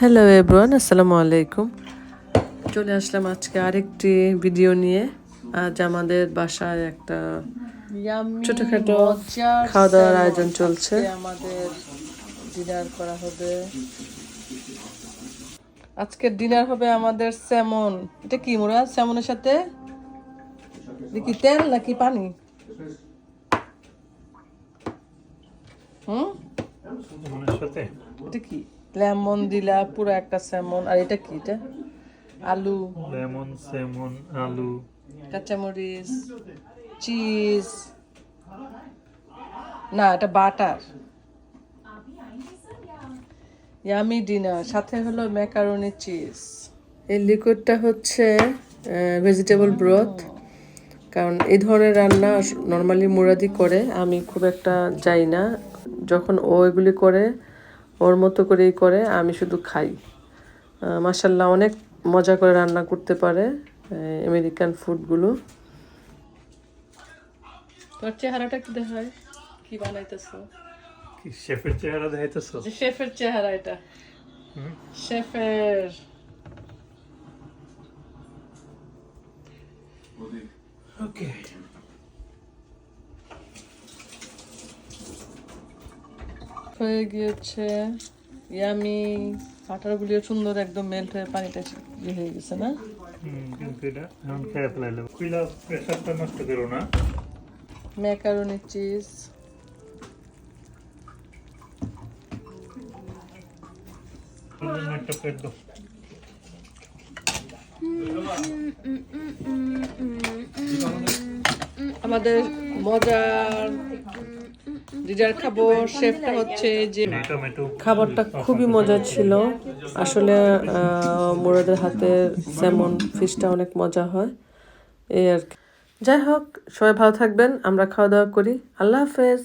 Hello everyone আসসালামু আলাইকুম চলে আসলাম আজকে আরেকটি ভিডিও নিয়ে। আজ আমাদের বাসায় একটা ছোটখাটো খাওয়া দাওয়ার আয়োজন চলছে। আমাদের ডিনার করা হবে। আজকের ডিনার হবে আমাদের স্যামন এটা কি মোরা স্যামনের সাথে? দেখি তেল নাকি পানি? হুম? এটা কি? লেমন দিলা পুরো একটা স্যামন। আর এটা কি এটা? আলু। লেমন সেমন আলু। কাঁচামরিচ চিজ। না এটা বাটার। ইয়ামি ডিনার সাথে হলো ম্যাকারনি চিজ এই লিকুইডটা হচ্ছে ভেজিটেবল ব্রথ কারণ এই ধরনের রান্না নর্মালি মুরাদি করে আমি খুব একটা যাই না। যখন ও এগুলি করে ওর মতো করেই করে আমি শুধু খাই। মাসাল্লাহ অনেক মজা করে রান্না করতে পারে আমেরিকান ফুডগুলো। তোর চেহারাটা কি দেখায় কি বানাইতেছো? কি শেফের চেহারা দেখাইতেছ? যে শেফের চেহারা এটা। শেফের। ওকে। হয়ে গিয়েছে ইয়ামি আটারগুলিও সুন্দর একদম মেল্ট হয়ে পানিটা ইয়ে হয়ে গেছে না হুম কিন্তু এটা এখন খেয়ে ফেলাইলে কুইলা প্রেশারটা নষ্ট করো না ম্যাকারনি চিজ একটা প্লেট দাও আমাদের মজার ডিজার খাব শেফটা হচ্ছে যে খাবারটা খুবই মজা ছিল। আসলে মোরাদের হাতে হাতের স্যামন ফিশটা অনেক মজা হয়। এই আর কি। যাই হোক সবাই ভালো থাকবেন আমরা খাওয়া দাওয়া করি। আল্লাহ হাফেজ।